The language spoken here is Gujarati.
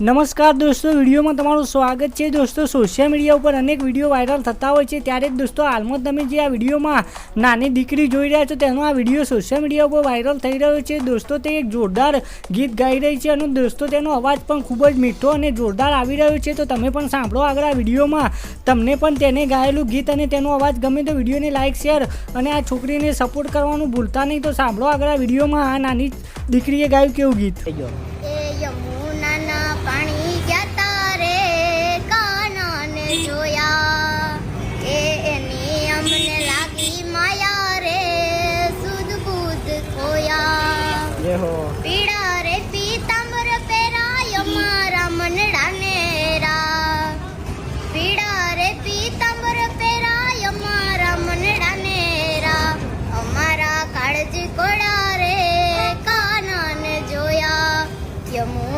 નમસ્કાર દોસ્તો, વિડીયોમાં તમારું સ્વાગત છે. દોસ્તો સોશિયલ મીડિયા ઉપર અનેક વીડિયો વાયરલ થતા હોય છે. ત્યારે જ દોસ્તો, હાલમાં તમે જે આ વિડીયોમાં નાની દીકરી જોઈ રહ્યા છો, તેનો આ વીડિયો સોશિયલ મીડિયા ઉપર વાયરલ થઈ રહ્યો છે. દોસ્તો, તે એક જોરદાર ગીત ગાઈ રહી છે અને દોસ્તો, તેનો અવાજ પણ ખૂબ જ મીઠો અને જોરદાર આવી રહ્યો છે. તો તમે પણ સાંભળો આગળ આ વિડીયોમાં. તમને પણ તેને ગાયેલું ગીત અને તેનો અવાજ ગમે તો વિડીયોને લાઇક શેર અને આ છોકરીને સપોર્ટ કરવાનું ભૂલતા નહીં. તો સાંભળો આગળ આ વિડીયોમાં આ નાની દીકરીએ ગાયું કેવું ગીત? થઈ ગયો જય હો. પીળા રે પીતાંબર પહેરાયો મારા મનડાને રા પીળા રે પીતાંબર પહેરાયો મારા મનડાને રા અમારા કાળજી કોળા રે કાનાને જોયા. યમુ